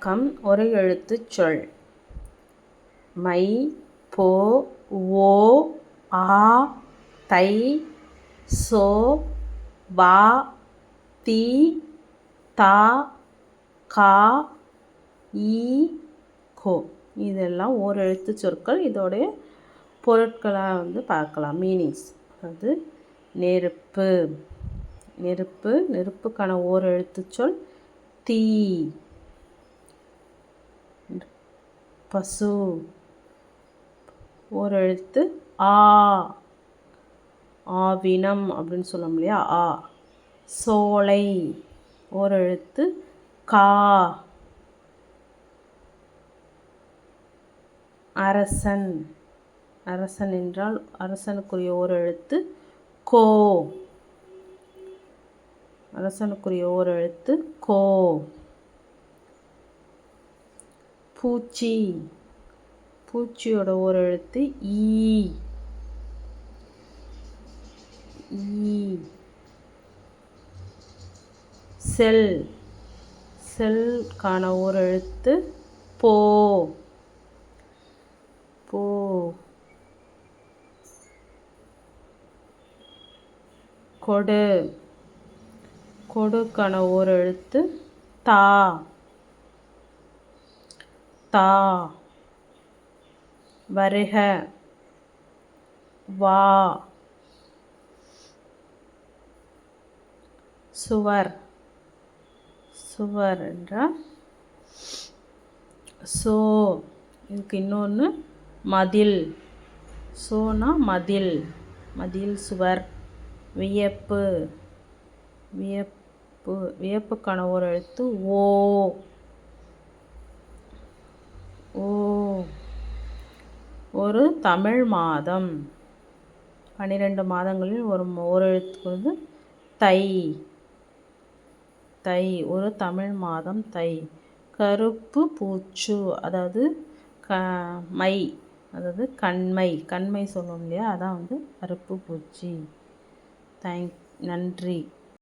வணக்கம். ஒரு எழுத்துச் சொல். மை போ ஓ ஆ தை சோ வா தி தா கா ஈ கோ. இதெல்லாம் ஒரு எழுத்து சொற்கள். இதோடைய பொருட்களாக வந்து பார்க்கலாம். மீனிங்ஸ் அது நெருப்பு. நெருப்பு நெருப்புக்கான ஓர் எழுத்துச் சொல். தீ. பசு. ஒரு எழுத்து ஆ. ஆவினம் அப்படின்னு சொல்லோம் இல்லையா? ஆ. சோலை. ஒரு எழுத்து கா. அரசன். அரசன் என்றால் அரசனுக்குரிய ஓர் எழுத்து கோ. அரசனுக்குரிய ஓர் எழுத்து கோ. பூச்சி. பூச்சியோட ஒரு எழுத்து ஈ. ஈ. செல். செல்கான ஒரு எழுத்து போ. போ. கொடு. கொடுக்கான ஒரு எழுத்து தா. தா. வருக. வா. சுவர். சுவர் என்றால் சோ. இதுக்கு இன்னொன்று மதில். சோனா மதில். மதில் சுவர். வியப்பு. வியப்பு. வியப்புக்கான ஒரு எழுத்து ஓ. ஓ ஒரு தமிழ் மாதம். பன்னிரெண்டு மாதங்களில் ஒரு ஒரு எழுத்துக்கு வந்து தை. தை ஒரு தமிழ் மாதம் தை. கருப்பு பூச்சு அதாவது க மை அதாவது கண்மை. கண்மை சொல்லுவோம் இல்லையா? அதான் வந்து கருப்பு பூச்சி. தேங்க் நன்றி.